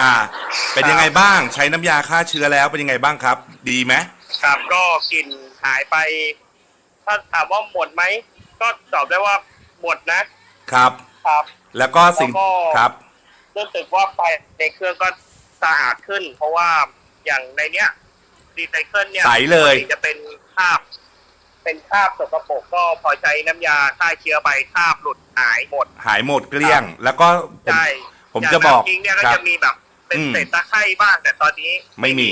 อ่า เป็นยังไงบ้างใช้น้ำยาฆ่าเชื้อแล้วเป็นยังไงบ้างครับ ดีไหมครับก็กลิ่นหายไป ถ้าถามว่าหมดไหม ก็ตอบได้ว่าหมดนะครับ ครับ แล้วก็สิ่งแล้วก็ ครับ รู้สึกว่าไปในเครื่องก็สะอาดขึ้น เพราะว่าอย่างในเนี้ยรีไซเคิลเนี่ยใสเลย ปกติจะเป็นคราบ เป็นคราบสกปรกก็พอใช้น้ำยาฆ่าเชื้อไปคราบหลุดหายหมด หายหมดเกลี้ยง แล้วก็ผมใช่ ผมย่างจะบอกน้ำจริงเนี่ยก็ครับจะมีแบบเป็นอืมเศษตะไคร่บ้างแต่ตอนนี้ไม่มี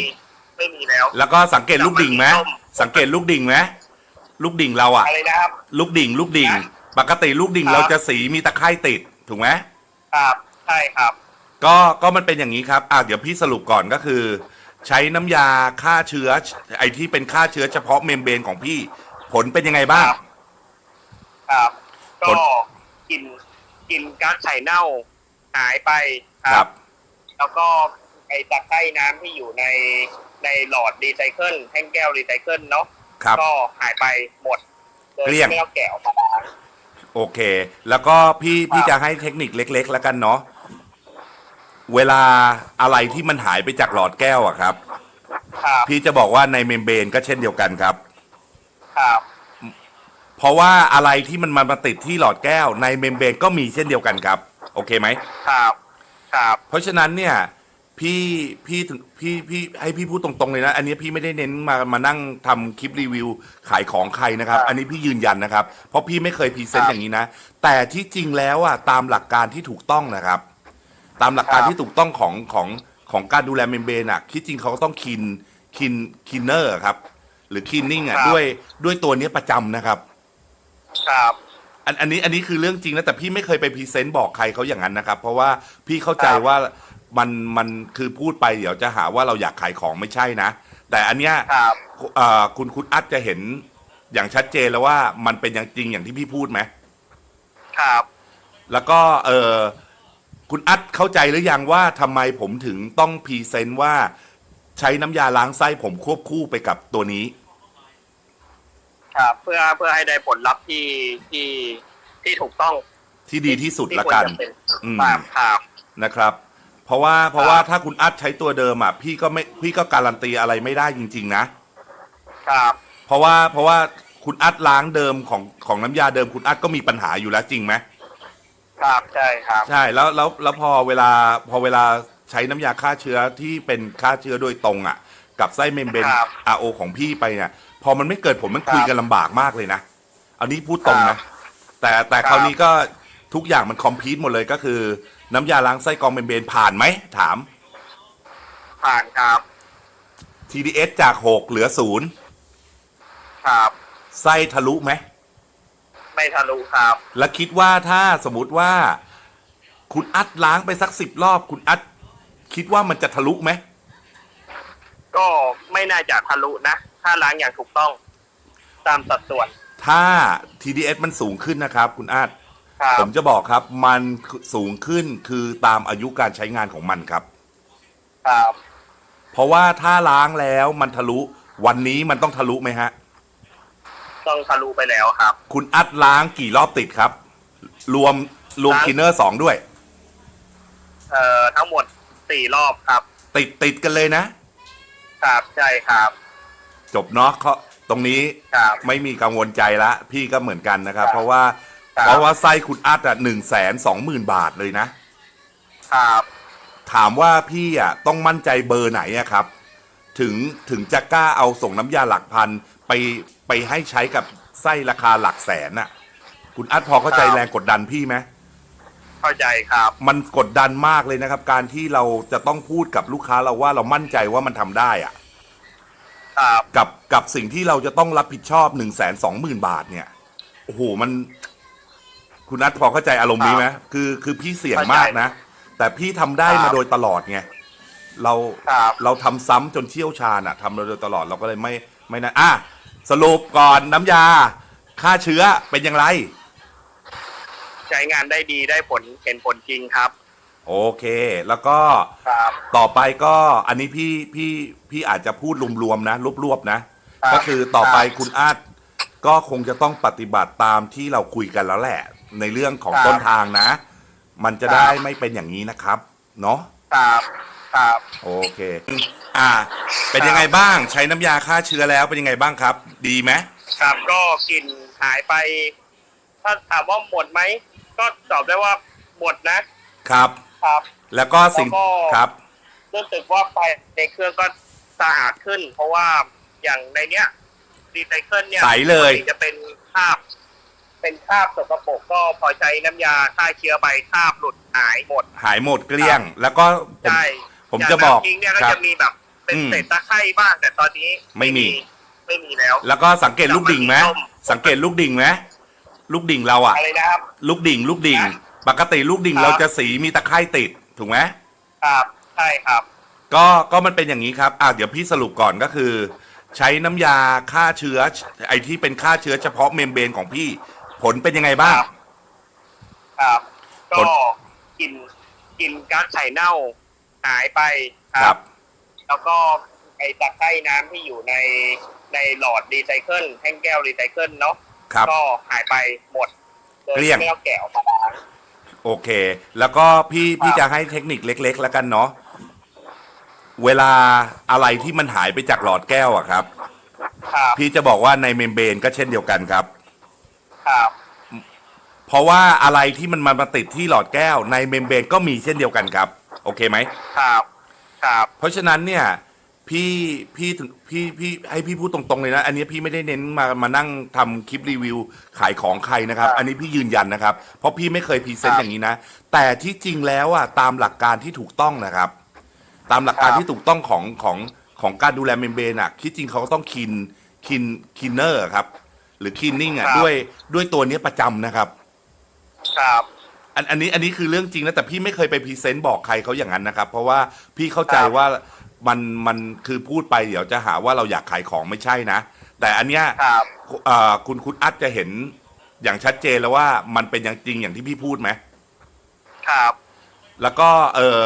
ไม่มีแล้ว แล้วก็สังเกตลูกดิ่งไหมส้มสังเกตลูกดิ่งไหมลูกดิ่งเราอะอะไรนะครับลูกดิ่ง ลูกดิ่งนะปกติลูกดิ่งครับเราจะสีมีตะไคร่ติดถูกไหมครับใช่ครับ ก็ก็มันเป็นอย่างนี้ครับอ่าเดี๋ยวพี่สรุปก่อนก็คือ ใช้น้ำยาฆ่าเชื้อ ไอที่เป็นฆ่าเชื้อเฉพาะเมมเบรนของพี่ผลเป็นยังไงบ้างครับครับผก็ลกลินกลินก๊าซไข่เน่า หายไปครับ แล้วก็ไอตะไคร่น้ำที่อยู่ในในหลอดรีไซเคิลแท่งแก้วรีไซเคิลเนาะครับ ก็หายไปหมดโดยเกลี้ยง ไม่ต้องแกะออกมาล้าง โอเค แล้วก็พี่พี่ครับจะให้เทคนิคเล็ก ๆ แล้วกันเนาะ เวลาอะไรที่มันหายไปจากหลอดแก้วอะครับ ครับพี่จะบอกว่าในเมมเบรนก็เช่นเดียวกันครับ ครับเพราะว่าอะไรที่มันมาติดที่หลอดแก้วในเมมเบรนก็มีเช่นเดียวกันครับ โอเคไหม ครับครับเพราะฉะนั้นเนี่ยพี่พี่ถึงพี่พี่ให้พี่พูดตรงๆเลยนะ อันนี้พี่ไม่ได้เน้นมามานั่งทำคลิปรีวิวขายของใครนะครับครับอันนี้พี่ยืนยันนะครับ เพราะพี่ไม่เคยพรีเซนครัต์บอย่างนี้นะ แต่ที่จริงแล้วอะตามหลักการที่ถูกต้องนะครับ ตามหลักการครับที่ถูกต้องของของของการดูแลเมมเบรนอะที่จริงเขาก็ต้องคินคินคินเนอร์ครับ หรือคินนิ่งอะด้วยด้วยตัวเนี้ยประจำนะครับ ครับ อันอันนี้อันนี้คือเรื่องจริงนะแต่พี่ไม่เคยไปพรีเซนต์บอกใครเขาอย่างนั้นนะครับ เพราะว่าพี่เข้าใจครับว่ามันมันคือพูดไปเดี๋ยวจะหาว่าเราอยากขายของไม่ใช่นะ แต่อันเนี้ยครับเอ่อคุณคุณอัดจะเห็นอย่างชัดเจนแล้วว่ามันเป็นอย่างจริงอย่างที่พี่พูดไหมครับ แล้วก็เออคุณอัดเข้าใจหรือยังว่าทำไมผมถึงต้องพรีเซนต์ว่าใช้น้ำยาล้างไส้ผมควบคู่ไปกับตัวนี้ ครับเพื่อเพื่อให้ได้ผลลัพธ์ที่ที่ที่ถูกต้องที่ดีที่สุดที่ละควรกันจะเป็นอืมครับครับนะครับ เพราะว่าเพราะว่าถ้าคุณอัดใช้ตัวเดิมอะพี่ก็ไม่พี่ก็การันตีอะไรไม่ได้จริง ๆ นะ ครับ เพราะว่าเพราะว่าคุณอัดล้างเดิมของของน้ำยาเดิมคุณอัดก็มีปัญหาอยู่แล้วจริงไหมครับใช่ครับ ใช่แล้วแล้วแล้วพอเวลาพอเวลาใช้น้ำยาฆ่าเชื้อที่เป็นฆ่าเชื้อโดยตรงอะ กับไส้เมมเบรนครับ RO ของพี่ไปเนี่ยพอมันไม่เกิดผลมันคุยครับกันลำบากมากเลยนะ อันนี้พูดตรงครันะ บแต่แต่ครับคราวนี้ก็ทุกอย่างมันคอมพิวต์หมดเลยก็คือ น้ำยาล้างไส้กรองเมมเบรนผ่านไหมถาม ผ่านครับ TDS จาก 6 เหลือศูนย์ครับ ไส้ทะลุไหม ไม่ทะลุครับ แล้วคิดว่าถ้าสมมติว่า คุณอัดล้างไปสักสิบรอบ คุณอัดคิดว่ามันจะทะลุไหม ก็ไม่น่าจะทะลุนะ ถ้าล้างอย่างถูกต้อง ตามสัดส่วน ถ้า TDS มันสูงขึ้นนะครับคุณอัดครับผมจะบอกครับ มันสูงขึ้นคือตามอายุการใช้งานของมันครับ ครับเพราะว่าถ้าล้างแล้วมันทะลุวันนี้มันต้องทะลุไหมฮะ ต้องทะลุไปแล้วครับ คุณอัดล้างกี่รอบติดครับ รวมรวมล้าง คินเนอร์สองด้วย เอ่อทั้งหมดสี่รอบครับ ติดติดกันเลยนะ ครับใช่ครับ จบเนาะเขาตรงนี้ครับไม่มีกังวลใจละพี่ก็เหมือนกันนะครับ ครับเพราะว่าครับ เพราะว่าไส้คุณอัดอะหนึ่งแสนสองหมื่นบาทเลยนะ ครับถามว่าพี่อะต้องมั่นใจเบอร์ไหนอะครับ ถึงถึงจะกล้าเอาส่งน้ำยาหลักพันไปไปให้ใช้กับไส้ราคาหลักแสนน่ะคุณอัดพอเข้าใจครับแรงกดดันพี่ไหม เข้าใจครับ มันกดดันมากเลยนะครับ การที่เราจะต้องพูดกับลูกค้าเราว่าเรามั่นใจว่ามันทำได้อะครับกับกับสิ่งที่เราจะต้องรับผิดชอบหนึ่งแสนสองหมื่นบาทเนี่ยโอ้โหมัน คุณนัทพอเข้าใจอารมณ์นี้ไหมคือคือพี่เสี่ยงมากนะ แต่พี่ทำได้ครับมาโดยตลอดไงเราครับ เราทำซ้ำจนเชี่ยวชาญอะทำมาโดยตลอดเราก็เลยไม่ไม่นะอะสรุปก่อนน้ำยาฆ่าเชื้อเป็นอย่างไร ใช้งานได้ดีได้ผลเห็นผลจริงครับ โอเค แล้วก็ครับ ต่อไปก็อันนี้พี่พี่พี่อาจจะพูดรวมๆนะรวบๆนะ ครับก็คือต่อไปครับคุณอาจก็คงจะต้องปฏิบัติตามที่เราคุยกันแล้วแหละ ในเรื่องของครับต้นทางนะ มันจะครับได้ไม่เป็นอย่างนี้นะครับ เนาะครับครับ โอเค อ่า เป็นยังไงบ้างใช้น้ำยาฆ่าเชื้อแล้วเป็นยังไงบ้างครับ ดีไหม ครับก็กลิ่นหายไป ถ้าถามว่าหมดไหม ก็ตอบได้ว่าหมดนะครับ ครับ แล้วก็สิ่งแล้วก็ ครับ รู้สึกว่าไฟในเครื่องก็สะอาดขึ้น เพราะว่าอย่างในเนี้ยรีไซเคิลเนี่ยใสเลย ปกติจะเป็นคราบ เป็นคราบสกปรกก็พอใช้น้ำยาฆ่าเชื้อไปคราบหลุดหายหมด หายหมดเกลี้ยง แล้วก็ผมใช่ผมย่างจะบอกน้ำทิ้งเนี่ยก็ครับ จะมีแบบเป็นอืมเศษตะไคร่บ้างแต่ตอนนี้ไม่มี ไม่มีแล้ว แล้วก็สังเกตลูกดิ่งไหมส้มสังเกตลูกดิ่งไหม ลูกดิ่งเราอะอะไรนะครับ ลูกดิ่ง ลูกดิ่งนะปกติลูกดิ่งครับ เราจะสีมีตะไคร่ติดถูกไหมครับใช่ครับ ก็ก็มันเป็นอย่างนี้ครับอ่าเดี๋ยวพี่สรุปก่อนก็คือ ใช้น้ำยาฆ่าเชื้อไอที่เป็นฆ่าเชื้อเฉพาะเมมเบรนของพี่ผลเป็นยังไงบ้าง ครับ ครับผก็ลกลินกลินก๊าซไข่เน่าหายไปครับแล้วก็ไอตะไคร่น้ำที่อยู่ในในหลอดรีไซเคิลแท่งแก้วรีไซเคิลเนาะ ครับ ก็หายไปหมดโดยเกลี้ยงไม่ต้องแกะออกมาล้าง โอเค แล้วก็พี่พี่ครับจะให้เทคนิคเล็ก ๆ แล้วกันเนาะเวลาอะไรที่มันหายไปจากหลอดแก้วอะครับ ครับพี่จะบอกว่าในเมมเบรนก็เช่นเดียวกันครับ ครับเพราะว่าอะไรที่มันมาติดที่หลอดแก้วในเมมเบรนก็มีเช่นเดียวกันครับ โอเคไหม ครับครับ เพราะฉะนั้นเนี่ย พี่พี่พี่พี่ให้พี่พูดตรงๆเลยนะ อันนี้พี่ไม่ได้เน้นมามานั่งทำคลิปรีวิวขายของใครนะครับ อันนี้พี่ยืนยันนะครับ เพราะพี่ไม่เคยพรีเซนต์อย่างนี้นะ แต่ที่จริงแล้วอะตามหลักการที่ถูกต้องนะครับ ตามหลักการที่ถูกต้องของของของการดูแลเมมเบรนอะที่จริงเขาก็ต้องคินคินคินเนอร์ครับ หรือคินนิ่งอะด้วยด้วยตัวเนี้ยประจำนะครับครับ อันอันนี้อันนี้คือเรื่องจริงนะแต่พี่ไม่เคยไปพรีเซนต์บอกใครเขาอย่างนั้นนะครับ เพราะว่าพี่เข้าใจครับ ว่า มันมันคือพูดไปเดี๋ยวจะหาว่าเราอยากขายของไม่ใช่นะ แต่อันเนี้ยครับ เอ่อคุณคุณอัดจะเห็นอย่างชัดเจนแล้วว่ามันเป็นอย่างจริงอย่างที่พี่พูดไหม ครับ แล้วก็เออ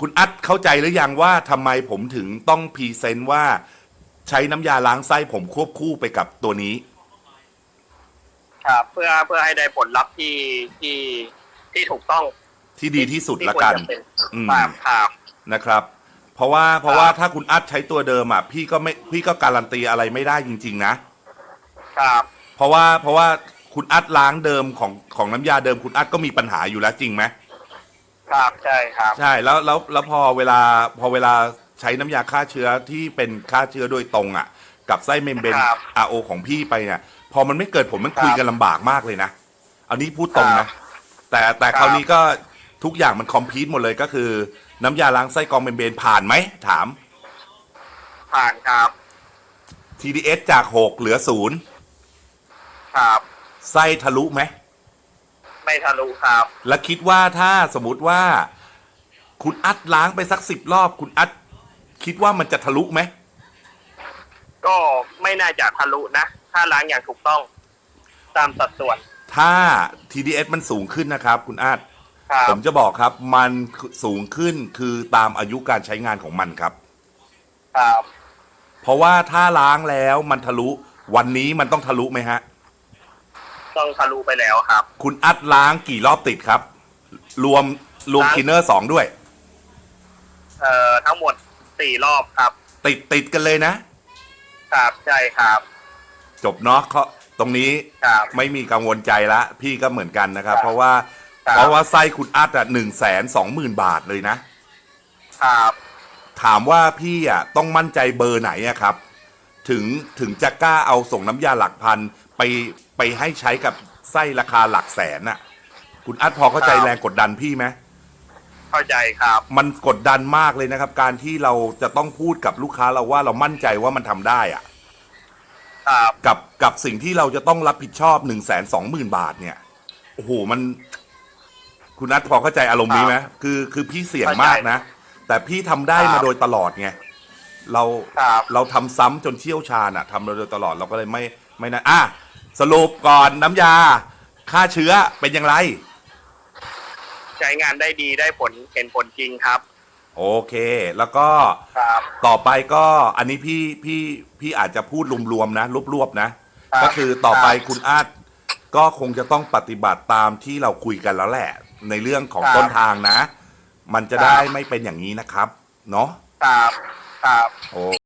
คุณอัดเข้าใจหรือยังว่าทำไมผมถึงต้องพรีเซนต์ว่าใช้น้ำยาล้างไส้ผมควบคู่ไปกับตัวนี้ ครับ เพื่อเพื่อให้ได้ผลลัพธ์ที่ที่ที่ถูกต้องที่ดีที่สุดที่ละควรกัน จะเป็นอืม ครับครับนะครับ เพราะว่าเพราะว่าถ้าคุณอัดใช้ตัวเดิมอะพี่ก็ไม่พี่ก็การันตีอะไรไม่ได้จริง ๆ นะ ครับ เพราะว่าเพราะว่าคุณอัดล้างเดิมของของน้ำยาเดิมคุณอัดก็มีปัญหาอยู่แล้วจริงไหมครับใช่ครับ ใช่แล้วแล้วแล้วพอเวลาพอเวลาใช้น้ำยาฆ่าเชื้อที่เป็นฆ่าเชื้อโดยตรงอะ กับไส้เมมเบรนครับ RO ของพี่ไปเนี่ยพอมันไม่เกิดผลมันคุยครับกันลำบากมากเลยนะ อันนี้พูดตรงครันะบแต่แต่ครับคราวนี้ก็ ทุกอย่างมันคอมพิวต์หมดเลยก็คือ น้ำยาล้างไส้กรองเมมเบรนผ่านไหมถาม ผ่านครับ TDS จาก6เหลือศูนย์ครับไส้ทะลุไหมไม่ทะลุครับ แล้วคิดว่าถ้าสมมติว่า คุณอัดล้างไปสักสิบรอบ คุณอัดคิดว่ามันจะทะลุไหมก็ไม่น่าจะทะลุนะ ถ้าล้างอย่างถูกต้อง ตามสัดส่วน ถ้า TDS มันสูงขึ้นนะครับ คุณอัด ครับผมจะบอกครับ มันสูงขึ้นคือตามอายุการใช้งานของมันครับ ครับเพราะว่าถ้าล้างแล้วมันทะลุวันนี้มันต้องทะลุไหมฮะ ต้องทะลุไปแล้วครับ คุณอัดล้างกี่รอบติดครับ รวมรวมล้าง คินเนอร์สองด้วย เอ่อทั้งหมดสี่รอบครับ ติดติดกันเลยนะ ครับใช่ครับจบเนาะเขาตรงนี้ ครับ ไม่มีกังวลใจละ พี่ก็เหมือนกันนะครับ ครับเพราะว่าครับ เพราะว่าไส้คุณอัดอะหนึ่งแสนสองหมื่นบาทเลยนะ ครับถามว่าพี่อะต้องมั่นใจเบอร์ไหนอะครับ ถึงถึงจะกล้าเอาส่งน้ำยาหลักพันไปไปให้ใช้กับไส้ราคาหลักแสนน่ะ คุณอัดพอเข้าใจครับแรงกดดันพี่ไหมเข้าใจครับ มันกดดันมากเลยนะครับ การที่เราจะต้องพูดกับลูกค้าเราว่าเรามั่นใจว่ามันทำได้อะครับกับกับสิ่งที่เราจะต้องรับผิดชอบหนึ่งแสนสองหมื่นบาทเนี่ยโอ้โหมัน คุณนัทพอเข้าใจอารมณ์นี้ไหมคือคือพี่เสี่ยงมากนะ แต่พี่ทำได้ครับมาโดยตลอดไงเราครับ เราทำซ้ำจนเชี่ยวชาญอะทำมาโดยตลอดเราก็เลยไม่ไม่นะอะสรุปก่อนน้ำยาฆ่าเชื้อเป็นอย่างไร ใช้งานได้ดีได้ผลเห็นผลจริงครับ โอเค แล้วก็ครับ ต่อไปก็อันนี้พี่พี่พี่อาจจะพูดรวมๆนะรวบๆนะ ครับก็คือต่อไปครับคุณอาจก็คงจะต้องปฏิบัติตามที่เราคุยกันแล้วแหละ ในเรื่องของครับต้นทางนะ มันจะได้ไม่เป็นอย่างนี้นะครับ เนาะครับครับ โอ